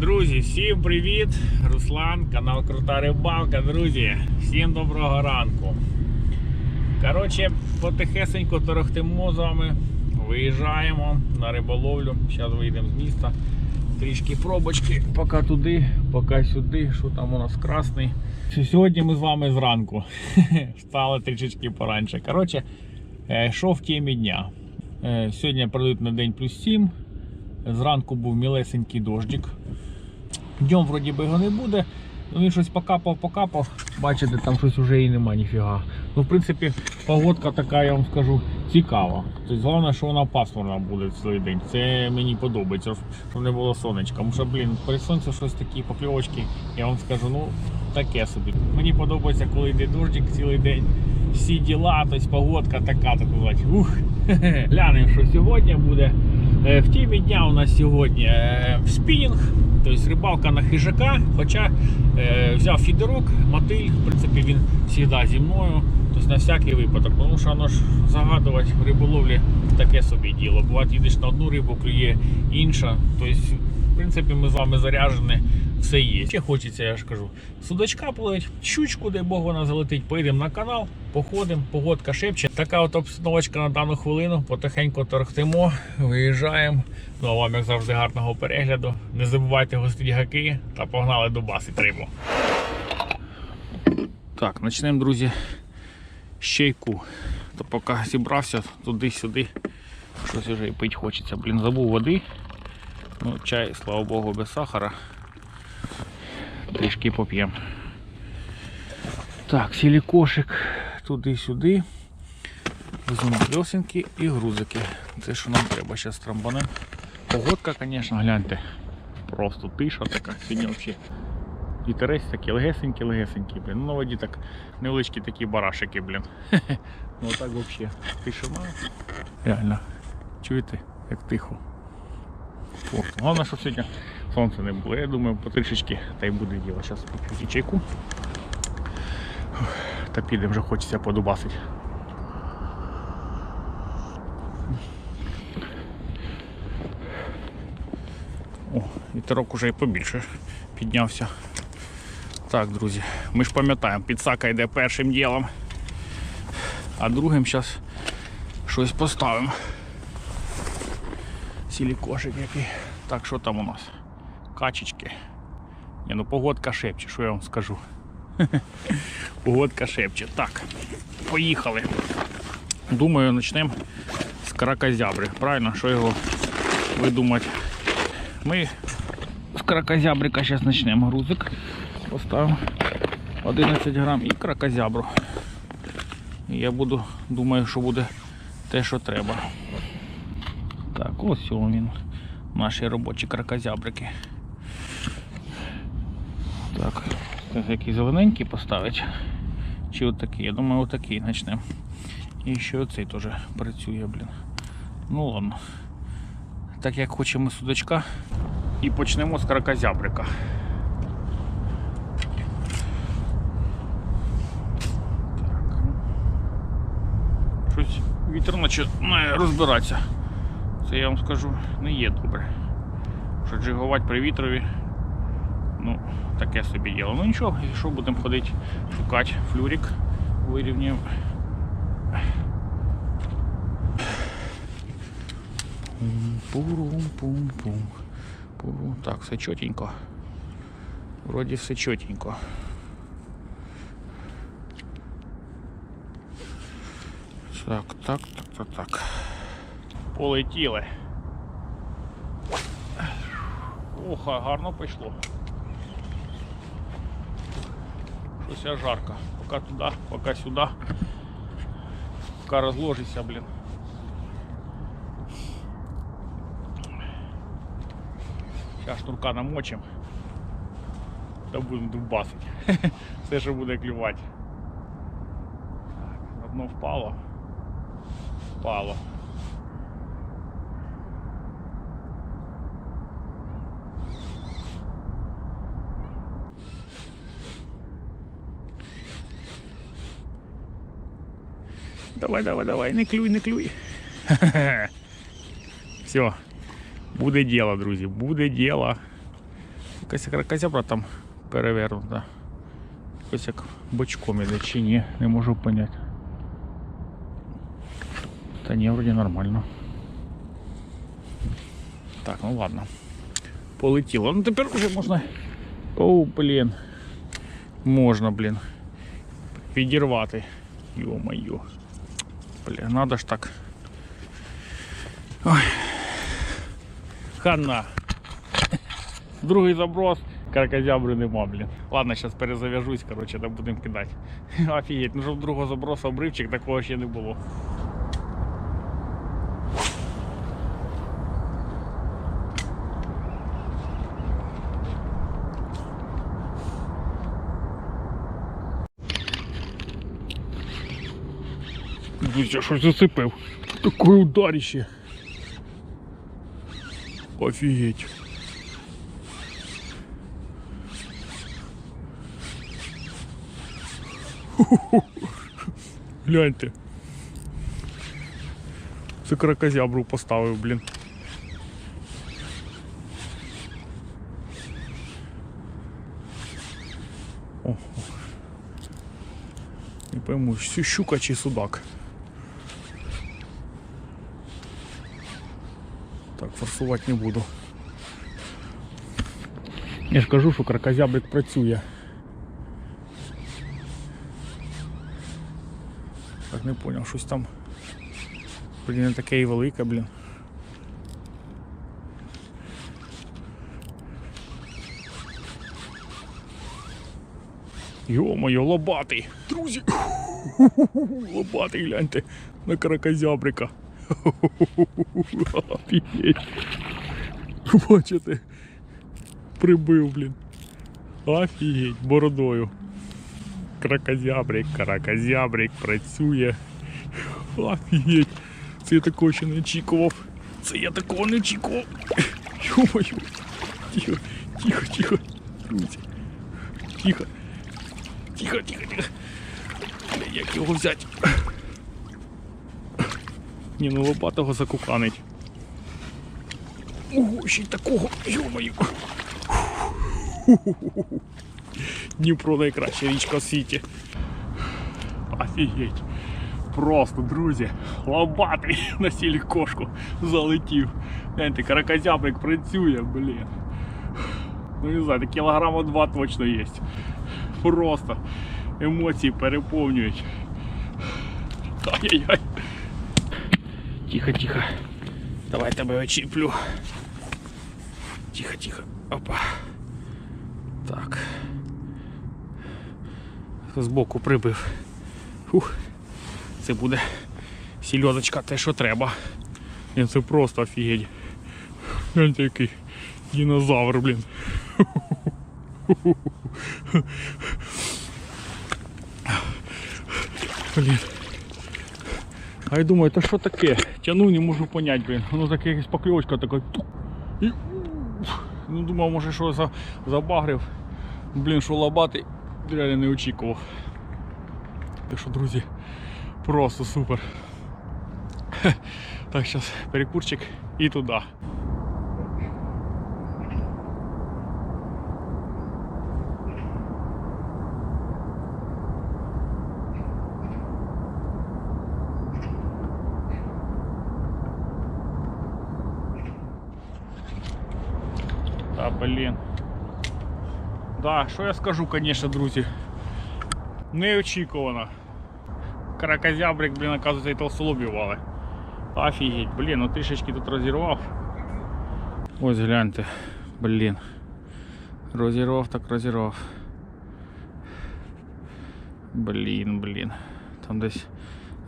Друзі, всім привіт! Руслан, канал Крута Рибалка, друзі. Всім доброго ранку. Коротше, потихесенько торохтимо з вами. Виїжджаємо на риболовлю. Зараз вийдемо з міста. Трішки пробочки, поки туди, поки сюди, що там у нас красний. Сьогодні ми з вами зранку. Встали трішечки пораньше. Коротше, е, що в темі дня. Е, Сьогодні пройдуть на день плюс 7. Зранку був мілесенький дождик. Днем вроді би його не буде. Він щось покапав, покапав. Бачите, там щось вже і нема ніфіга. Ну, в принципі, погодка така, я вам скажу, цікава. Тобто, головне, що вона пасмурна буде цілий день. Це мені подобається, щоб не було сонечка. Тому що, блін, при сонці щось такі покльовочки, я вам скажу, ну таке собі. Мені подобається, коли йде дождик цілий день. Всі діла, тобто погодка така, так сказати. Ух, глянемо, що сьогодні буде. Е, В темі дня у нас сьогодні е, спінінг, тобто рибалка на хижака. Хоча е, взяв фідерок, мотиль, в принципі, він завжди зі мною. Тобто на всякий випадок, тому що воно ж загадувати в риболовлі таке собі діло. Буває, їдеш на одну рибу, клює інша. Тобто, в принципі, ми з вами заряжені, все є. Ще хочеться, я ж кажу, судачка половить, щучку, дай Бог вона залетить. Поїдемо на канал, походимо, погодка шепче. Така от обстановочка на дану хвилину. Потихеньку торохтимо, виїжджаємо. Ну а вам, як завжди, гарного перегляду. Не забувайте гостити гаки та погнали до баси рибу. Так, почнемо, друзі, з чайку. То поки зібрався туди-сюди, щось вже і пить хочеться. Блін, забув води. Ну, чай, слава Богу, без сахара. Трішки поп'ємо. Так, сілікошик туди-сюди. Веземо льосинки і грузики. Це що нам треба зараз трамбанем. Погодка, звісно, гляньте. Просто тиша така. Сьогодні взагалі. Вітерець такі легесенькі, легесенькі, блін. Ну на воді так невеличкі такі барашики, блін. Ну так взагалі. Тишина. Реально. Чуєте, як тихо. Головне, щоб сьогодні сонця не було. Я думаю, потрішечки та й буде діло. Зараз поп'ю чайку. Та підемо вже хочеться подубасити. О, вітерок уже і побільше піднявся. Так, друзі, ми ж пам'ятаємо, підсака йде першим ділом, а другим зараз щось поставимо. Сілікошик який. Так, що там у нас? Качечки. Ні, ну погодка шепче, що я вам скажу. Погодка шепче. Так, поїхали. Думаю, почнемо з каракозябри. Правильно, що його видумати. Ми з кракозябрика зараз почнемо грузик. Поставимо 11 грам і кракозябру. І я буду, думаю, що буде те, що треба. Так, ось він. Наші робочі кракозябрики. Так, так який зелененький поставить. Чи отакий? Я думаю, отакий почнемо. І ще оцей теж працює, блін. Ну ладно. Так як хочемо судачка. І почнемо з кракозябрика. Так. Щось вітер починає розбиратися. Це я вам скажу не є добре. Що джигувати при вітрові, ну, таке собі діло. Ну нічого, якщо будемо ходити, шукати флюрик, вирівнюємо. Пурум-пум-пум. Пурум. Так, все чотенько. Вроді все чотенько. Так, так, так, так, так. Полетіли. Ох, гарно пішло. Щось я жарко. Поки туди, поки сюди. Поки розложиться, блін. Зараз шнурка намочимо. Та будемо дубасити. Все, що буде клювати. Так, одно впало. Впало. Давай, давай, давай, не клюй, не клюй. Все, буде діло, друзі, буде діло. Якась кракозябра там перевернута. Якось як бочком іде чи ні, не можу поняти. Та ні, вроді нормально. Так, ну ладно. Полетіло. Ну тепер вже можна. О, блін. Можна, блін. Підірвати. Йо-моє. Блін, надо ж так. Ой. Хана. Другий заброс. Каркозябри нема, блін. Ладно, зараз перезав'яжусь, коротше, там будемо кидати. Офігеть, ну щоб другого забросу обривчик, такого ще не було. Друзі, щось зацепив. Такое ударище. Офігеть. Гляньте. Це кракозябру поставив, блін. Ого. Не пойму, щ- щука чи судак. Форсувати не буду. Я ж кажу, що кракозябрик працює. Так не поняв, щось там. Блін, не таке і велике, блін. Йо-моє, лобатий! Друзі! Лобатий, гляньте, на кракозябрика. Офігеть. Бачите? Прибив, блін. Офігеть, бородою. Кракозябрик, кракозябрик працює. Офігеть. Це я такого ще не очікував. Це я такого не очікував. Ё-моё. Тихо, тихо, тихо. Друзі. Тихо. Тихо, тихо, тихо. Як його взяти? Ні, ну лопатого закуканить. Ого, ще й такого, йо-моє. Дніпро найкраща річка в світі. Офігеть. Просто, друзі, лобатий на сілі кошку залетів. Гляньте, каракозябрик працює, блін. Ну не знаю, кілограма два точно є. Просто емоції переповнюють. Ай-яй-яй. Тихо, тихо. Давай тебе очіплю. Тихо, тихо. Опа. Так. Збоку прибив. Фух. Це буде сільодочка те, що треба. Ні, Це просто офігеть. Гляньте який динозавр, блін. Блін. А я думаю, та що таке? Тяну, не можу понять, блін. Воно таке якась покльовочка така. І... Ну думав, може що за... забагрив. Блін, що лобатий, реально не очікував. Так що, друзі, просто супер. Так, зараз перекурчик і туди. Блін. Да, що я скажу, звісно, друзі. Неочікувано. Каракозябрик, блін, оказується, і толстолобів вали. Офігеть, блін, ну трішечки тут розірвав. Ось гляньте, блін. Розірвав, так розірвав. Блін, блін. Там десь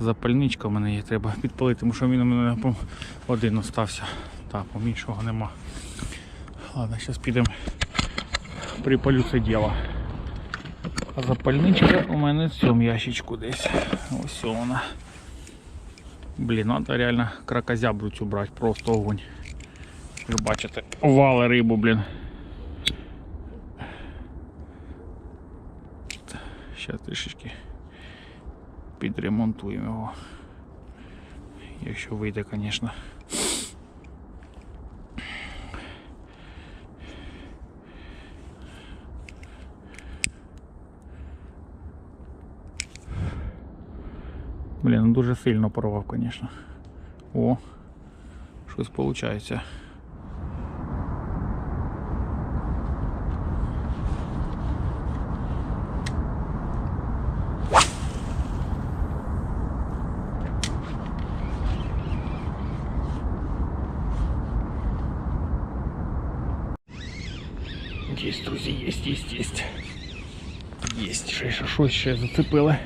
запальничка в мене є, треба підпалити, тому що він у мене один остався. Так, поміншого нема. Ладно, зараз підемо припалю це діло. А запальничка у мене в цьому ящичку десь. Ось вона. Блін, треба реально кракозябру цю брати, просто огонь. Ви бачите, вали рибу, блін. Зараз трішечки підремонтуємо його. Якщо вийде, звісно. Блін, ну дуже сильно порвав, звісно. О, щось виходить. Есть, друзі, есть, есть, есть. Ще, ще щось ще зацепили.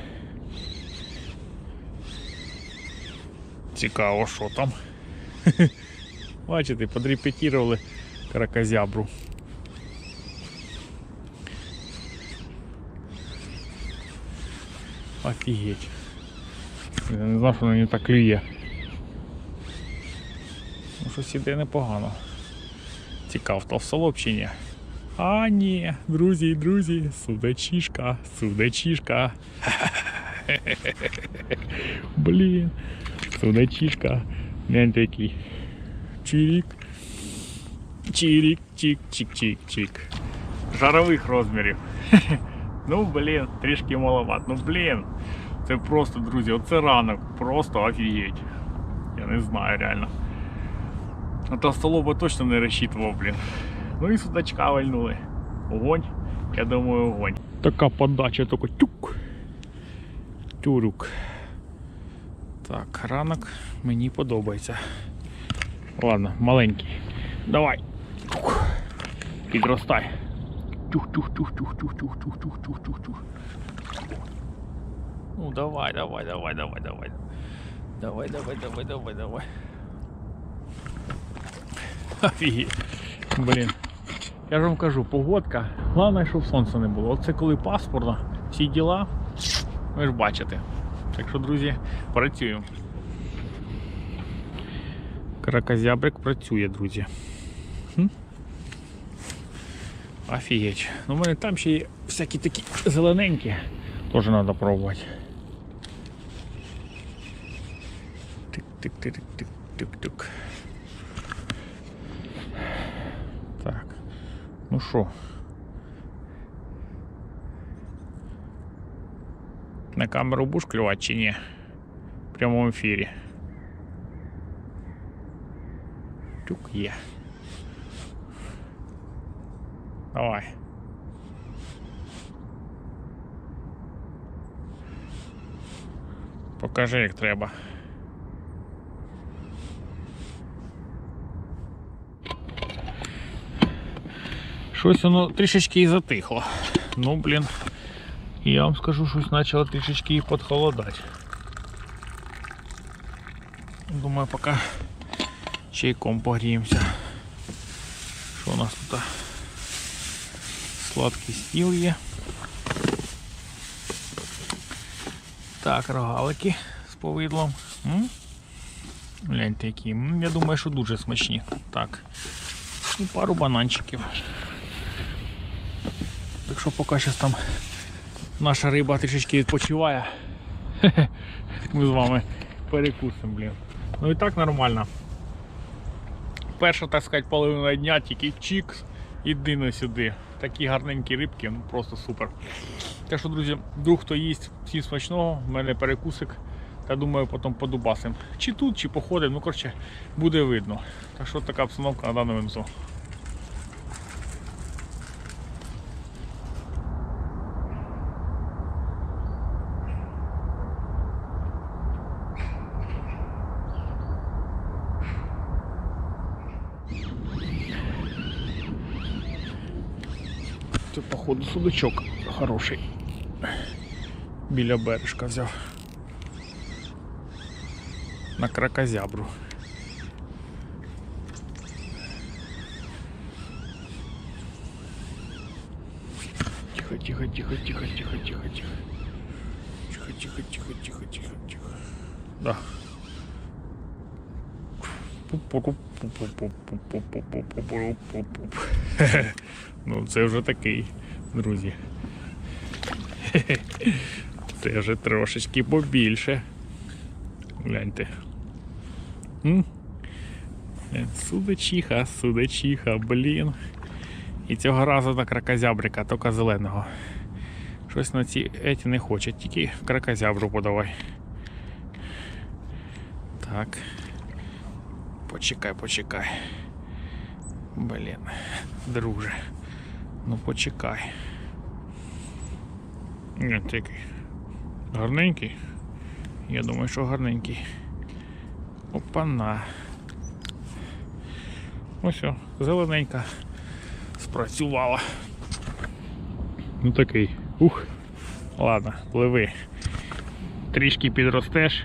Цікаво, що там. Бачите, подрепетірували кракозябру. Офігеть. Я не знав, що вона не так клює. Ну, щось іде непогано. Цікаво, толстолоб чи ні? А, ні, друзі, друзі, судачишка, судачишка. Блін, судачишка. Гляньте який. Чирік. Чирік, чик, чик, чик, чик. Жарових розмірів. Ну, блін, трішки маловат. Ну, блін. Це просто, друзі, оце ранок. Просто офігеть. Я не знаю реально. А толстолоба точно не розчитував, блін. Ну і судачка вальнули. Огонь, я думаю, огонь. Така подача, тільки тюк. Тюрюк. Так, ранок мені подобається. Ладно, маленький. Давай. Підростай. Ну давай, давай, давай, давай, давай. Давай, давай, давай, давай, давай. Офігеть. Блін. Я ж вам кажу, погодка. Головне, щоб сонця не було. Оце коли пасмурно, всі діла, ви ж бачите. Так що, друзі, працюємо. Кракозябрик працює, друзі. Хм? Офігеть. Ну, в мене там ще є всякі такі зелененькі. Теж треба пробувати. Тик-тик-тик-тик-тик-тик. Так. Ну що? На камеру будеш клювати чи ні? В прямому ефірі. Тюк є. Давай. Покажи, як треба. Щось воно трішечки і затихло. Ну, блін. Я вам скажу, щось почало трішечки і підхолодати. Думаю, поки чайком погріємося. Що у нас тут? Сладкий стіл є. Так, рогалики з повидлом. М? Гляньте які. Я думаю, що дуже смачні. Так. І пару бананчиків. Так що поки зараз там наша риба трішечки відпочиває. Ми з вами перекусимо, блін. Ну і так нормально. Перша, так сказати, половина дня тільки чікс і дино сюди. Такі гарненькі рибки, ну просто супер. Так що, друзі, друг хто їсть, всім смачного, в мене перекусик. Та думаю, потім подубасим. Чи тут, чи походимо, ну коротше, буде видно. Так що така обстановка на даному моменту. Походу, судачок хороший. Біля бережка взяв. На кракозябру. Тихо, тихо, тихо, тихо, тихо, тихо, тихо. Тихо, тихо, тихо, тихо, тихо, тихо. Да. Ну, це вже такий, друзі. Це вже трошечки побільше. Гляньте. М? Е, судачиха, блін. І цього разу на кракозябрика, тільки зеленого. Щось на ці еті не хочуть, тільки кракозябру подавай. Так. Почекай, почекай. Блін, друже. Ну почекай. Ні, такий. Гарненький. Я думаю, що гарненький. Опана. Ось о, зелененька. Спрацювала. Ну такий. Ух. Ладно, пливи. Трішки підростеш,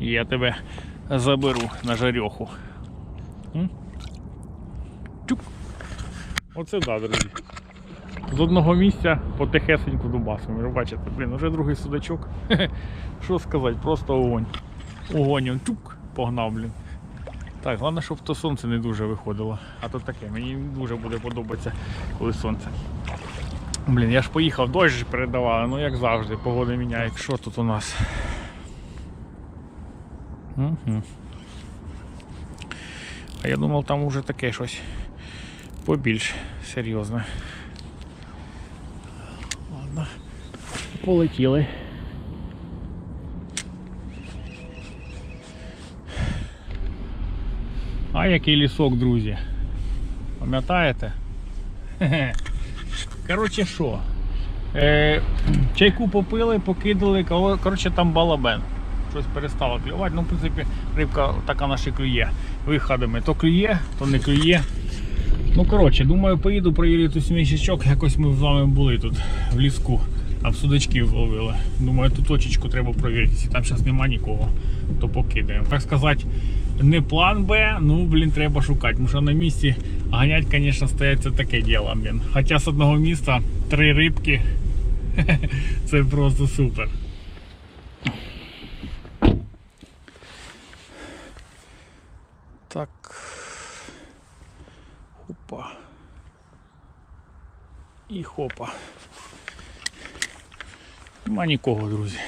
і я тебе заберу на жарьоху. Чук. Оце да, друзі. З одного місця потихесеньку дубасимо. Ви бачите, блін, вже другий судачок. Що сказати, просто огонь. Огонь, он чук, погнав, блін. Так, головне, щоб то сонце не дуже виходило. А то таке, мені дуже буде подобатися, коли сонце. Блін, я ж поїхав, дощ передавали, ну як завжди, погода міняє. Що тут у нас? Угу. А я думав, там уже таке щось побільш серйозне. Ладно, полетіли. А який лісок, друзі? Пам'ятаєте? Коротше, що? Е, чайку попили, покидали, коротше там балабен. Щось перестало клювати. Ну, в принципі, рибка така наша клює. Виходами то клює, то не клює. Ну, коротше, думаю, поїду проїду ту сміщачок. Якось ми з вами були тут в ліску. Там судачків ловили. Думаю, ту точечку треба провірити. Якщо там зараз нема нікого, то покидаємо. Так сказати, не план Б, ну блін, треба шукати. Тому що на місці ганять, звісно, стається таке діло, блін. Хоча з одного міста три рибки. Це просто супер. Так. Хопа. І хопа. Нема нікого, друзі.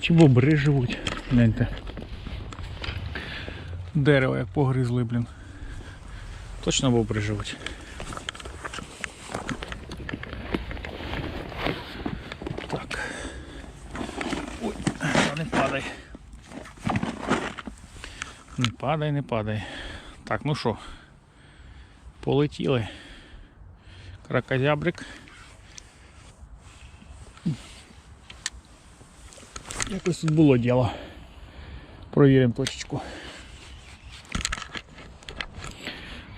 Чи бобри живуть? Гляньте. Дерево як погризли, блін. Точно бобри живуть. Так. Ой, не падай. Не падай, не падай. Так, ну що, полетіли. Кракозябрик. Якось тут було діло. Провіримо точечку.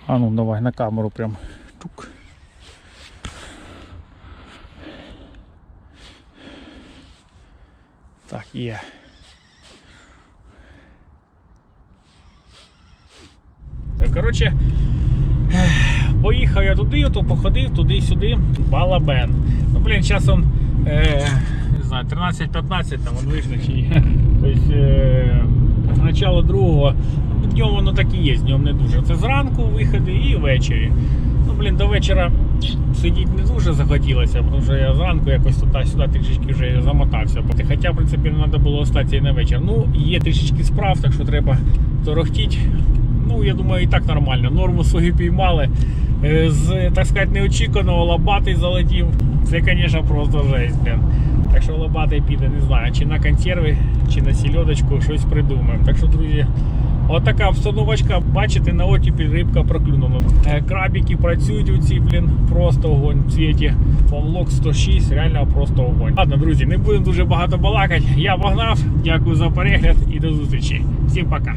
А ну давай на камеру прям. Чук. Так, є. Так, коротше, поїхав я туди, то походив туди-сюди, балабен. Ну, блін, часом, е, не знаю, 13-15 там вийшли. Тобто, е, начало другого, ну, днем воно так і є, днем не дуже. Це зранку виходи і ввечері. Ну, блін, до вечора сидіти не дуже захотілося, тому що я зранку якось туди-сюди трішечки вже замотався. Хоча, в принципі, не треба було остатися і на вечір. Ну, є трішечки справ, так що треба торохтіть. Ну, я думаю, і так нормально. Норму свою піймали. Е, З, так сказати, неочікуваного лобатий залетів. Це, звісно, просто жесть, блін. Так що лобатий піде, не знаю, чи на консерви, чи на сільодочку, щось придумаємо. Так що, друзі, отака обстановочка, бачите, на отіпі рибка проклюнула. Е, Крабики працюють у ці, блін, просто огонь в цвіті. Помлок 106, реально просто огонь. Ладно, друзі, не будемо дуже багато балакати. Я погнав. Дякую за перегляд і до зустрічі. Всім пока.